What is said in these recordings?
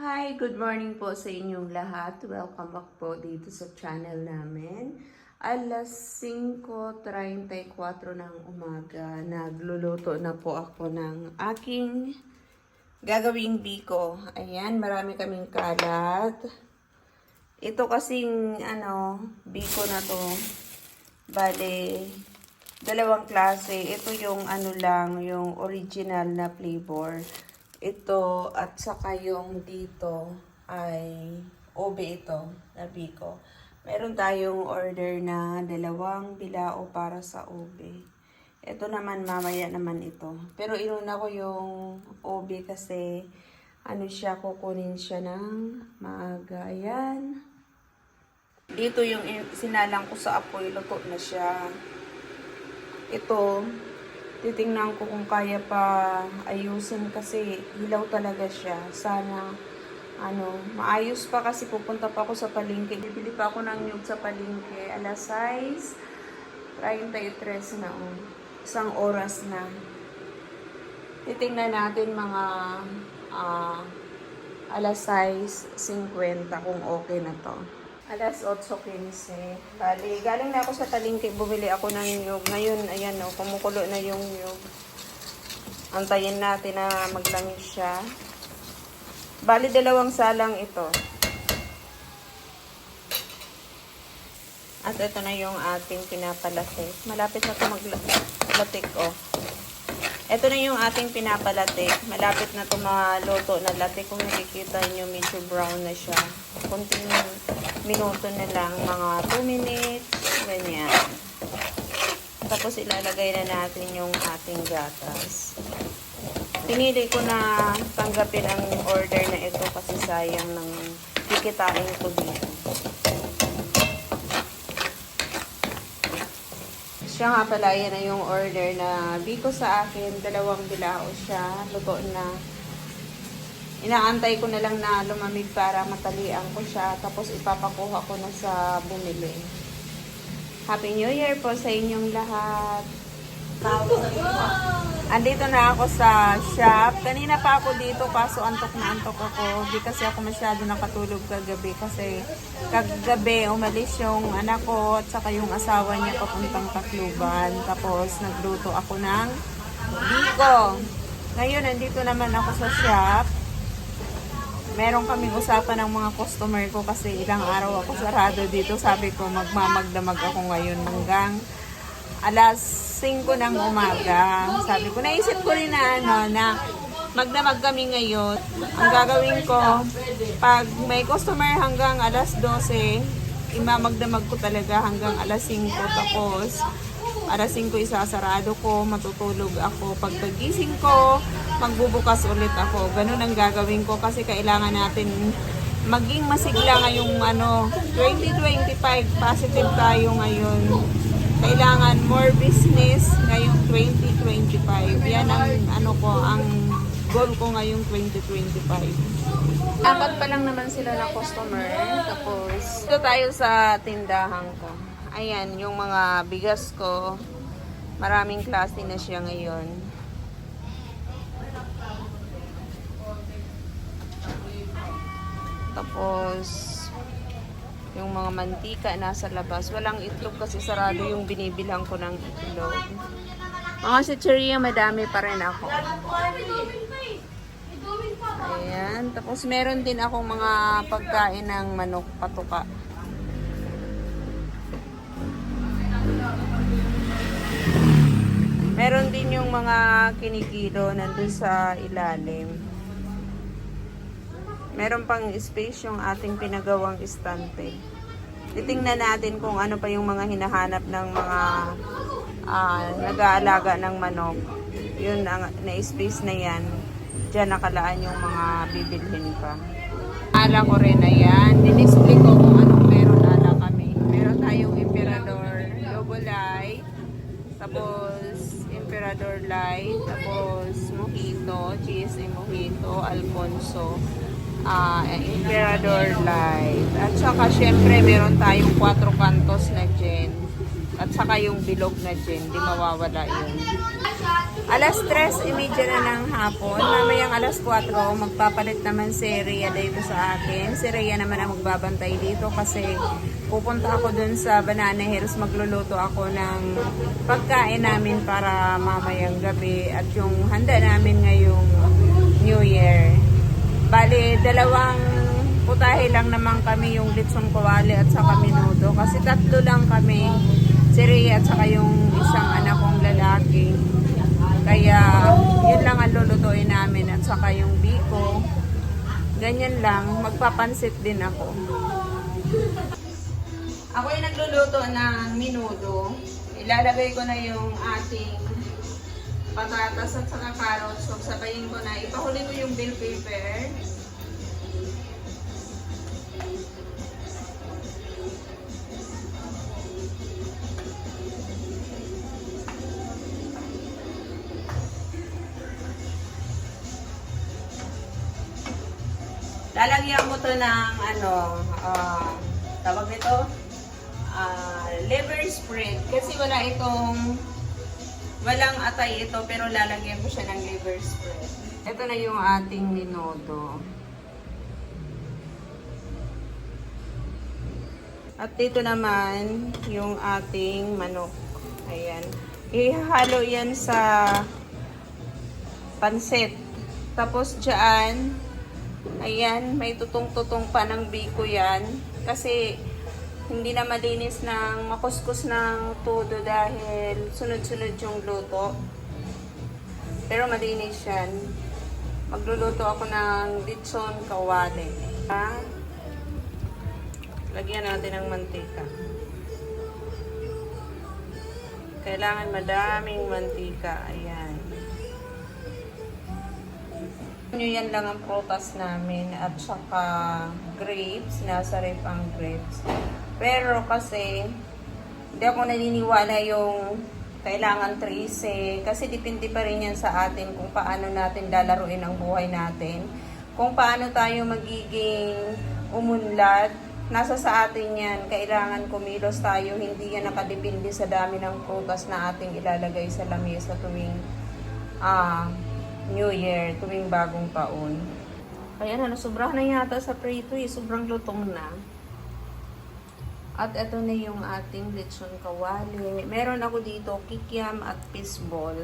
Hi, good morning po sa inyong lahat. Welcome back po dito sa channel namin. Alas 5.34 ng umaga, nagluluto na po ako ng aking gagawing biko. Ayan, marami kaming kalat. Ito kasing, ano, biko na to. Bale, dalawang klase. Ito yung ano lang, yung original na flavor. Ito at saka yung dito ay obe ito, na biko. Meron tayong order na dalawang bilao para sa obe. Ito naman mamaya naman ito. Pero inuna ko yung obe kasi ano siya, kukunin siya ng maaga. Ayan. Dito yung in- sinalang ko sa apoy, luto na siya. Ito, titingnan ko kung kaya pa ayusin kasi hilaw talaga siya. Sana, ano, maayos pa kasi pupunta pa ako sa palengke. Bibili pa ako ng nyug sa palengke. Alas 6, 33 na oh. Isang oras na. Titingnan natin mga ah, alas 6.50 kung okay na to. Alas 8.15. Bali, galing na ako sa talingki, bumili ako ng nyug. Ngayon, ayan o, kumukulo na yung nyug. Antayin natin na maglamis siya. Bali, dalawang salang ito. At ito na yung ating pinapalatik. Malapit na ito maglatik, oh. Ito na yung ating pinapalatik. Malapit na ito maluto na latik. Kung nakikita nyo, medyo brown na siya. Kunting minuto na lang, mga 2 minutes, ganyan. Tapos ilalagay na natin yung ating gatas. Pinili ko na tanggapin ang order na ito kasi sayang ng kikitain ko dito. Siya nga pala, yan na yung order na biko sa akin. Dalawang bilao siya. Luto na. Inaantay ko na lang na lumamig para matalian ko siya. Tapos ipapakuha ko na sa bumili. Happy New Year po sa inyong lahat. Andito na ako sa shop. Kanina pa ako dito kaso antok na antok ako. Di kasi ako masyado nakatulog kagabi kasi kagabi umalis yung anak ko at saka yung asawa niya papuntang Tacloban. Tapos nagluto ako ng biko. Ngayon nandito naman ako sa shop. Meron kaming usapan ng mga customer ko kasi ilang araw ako sarado dito. Sabi ko magmamagdamag ako ngayon hanggang alas 5 ng umaga. Sabi ko, naisip ko rin na ano, na magdamag kami ngayon. Ang gagawin ko, pag may customer hanggang alas 12, imamagdamag ko talaga hanggang alas 5. Tapos, alas 5 isasarado ko, matutulog ako. Pag pagising ko, magbubukas ulit ako. Ganun ang gagawin ko kasi kailangan natin maging masigla ngayong ano, 2025, positive tayo ngayon kailangan more business ngayong 2025. Yan ang ano ko, ang goal ko ngayong 2025. Apat pa lang naman sila na customer. Tapos, ito tayo sa tindahan ko. Ayan, yung mga bigas ko. Maraming klase na siya ngayon. Tapos, yung mga mantika nasa labas. Walang itlog kasi sarado yung binibilang ko ng itlog. Mga sa Cheria, madami pa rin ako. Ayan. Tapos meron din akong mga pagkain ng manok patuka. Meron din yung mga kinikilo nandun sa ilalim. Meron pang space yung ating pinagawang istante. Titingnan natin kung ano pa yung mga hinahanap ng mga ah, nag-aalaga ng manok. Yun, ang, na-space na yan. Diyan nakalaan yung mga bibilhin pa. Ala ko rin, ayan. Dinisplay ko kung anong meron ala kami. Meron tayong Emperador Lobo Light. Tapos, Emperador Light. Tapos, Mojito. GSA Mojito. Alfonso ah Emperador Light. At saka syempre meron tayong 4 kantos na gin. At saka yung bilog na gin, di mawawala yun. Alas 3, imedya na ng hapon. Mamayang alas 4, magpapalit naman si Rhea dito sa akin. Si Rhea naman ang magbabantay dito kasi pupunta ako dun sa Banana Hills. Magluluto ako ng pagkain namin para mamayang gabi at yung handa namin ngayong New Year. Bali, dalawang putahe lang naman kami yung litsong kawali at saka minudo. Kasi tatlo lang kami. Si Rhea at saka yung isang anak kong lalaki. Kaya, yun lang ang lulutuin namin at saka yung biko. Ganyan lang. Magpapansit din ako. Ako yung nagluluto ng minudo. Ilalagay ko na yung ating patatas at saka carrots. So, sabayin ko na. Ipahuli ko yung bell pepper. Lalagyan ko to ng ano, ah, tawag nito, ah, liver spread. Kasi wala itong, walang atay ito, pero lalagyan ko siya ng liver spread. Ito na yung ating minodo. At dito naman, yung ating manok. Ayan. Ihalo yan sa pansit. Tapos dyan, ayan, may tutong-tutong pa ng biko yan. Kasi hindi na malinis ng makuskus ng todo dahil sunod-sunod yung luto. Pero malinis yan. Magluluto ako ng ditson kawali. Ha? Lagyan natin ng mantika. Kailangan madaming mantika. Ayan. Nyo yan lang ang prutas namin at saka grapes. Nasa ref ang grapes. Pero kasi, hindi ako naniniwala yung kailangan 13 kasi depende pa rin yan sa atin kung paano natin lalaruin ang buhay natin. Kung paano tayo magiging umunlad, nasa sa atin yan. Kailangan kumilos tayo, hindi yan nakadepende sa dami ng prutas na ating ilalagay sa lamesa tuwing ah, New Year, tuwing bagong taon. Kaya na, sobrang na yata sa prito eh. Sobrang lutong na. At ito na yung ating lechon kawali. Meron ako dito kikiam at fishball.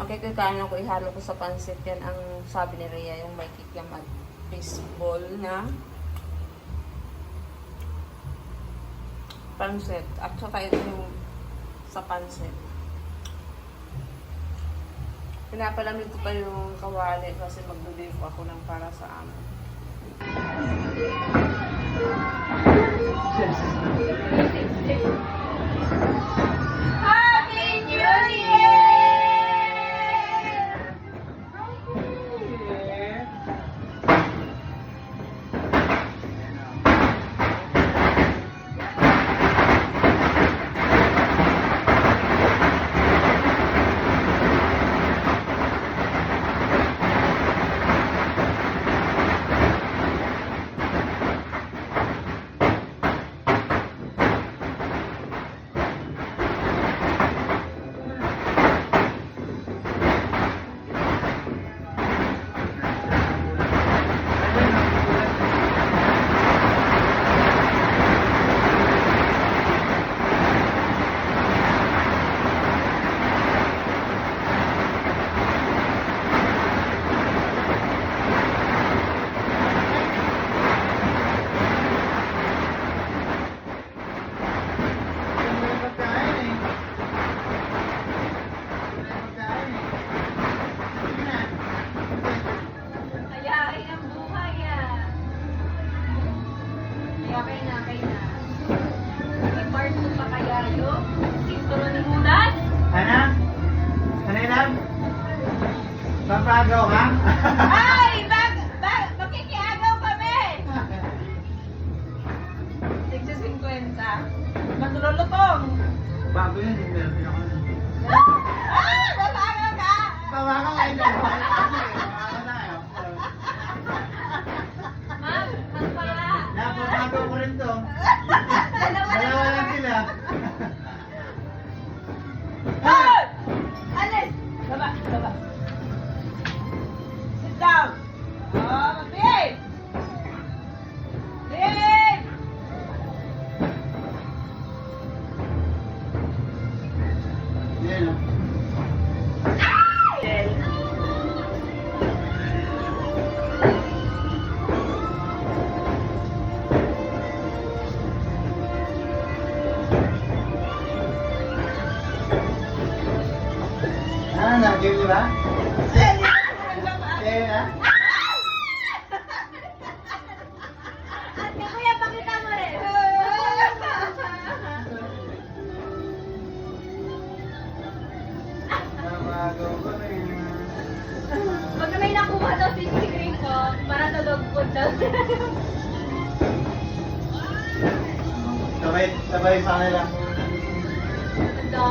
Okay, kakain ako ihalo ko sa pansit. Yan ang sabi ni Rhea, yung may kikiam at fishball na pansit. At saka ito yung sa pansit. Pinapalamig ko pa yung kawali kasi magbe-bake ako ng para sa amin. Happy Sinturo ni Mulan? Ana? Ano lang? Papagaw ka? Ay!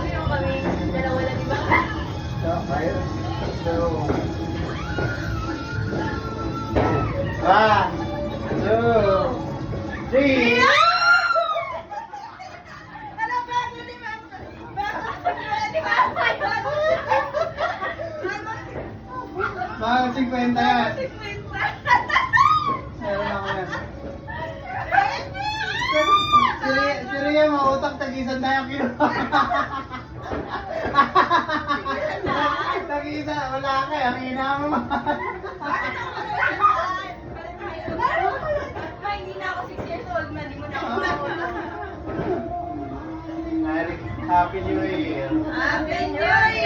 Dami yung kami. Dalawa lang, di ba? Kayo. So, one, two, three. Mga 50 yan. Meron ako yan. Siri, siri yan, mga utak tagisan na yung kilo. Tagisa, wala ka, ang ina mo. Hindi na ako 6 years old mo na ako Happy New Year. Happy New Year!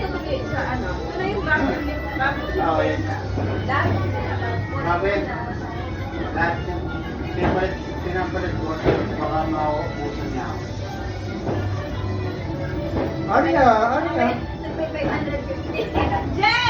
nakalagay sa ano. Ito na yung bago. Bago. Oo, yan yung sinapalit. Mabel. Lahat yung sinapalit, sinapalit. Baka mauubusan niya ako. Aria, 550.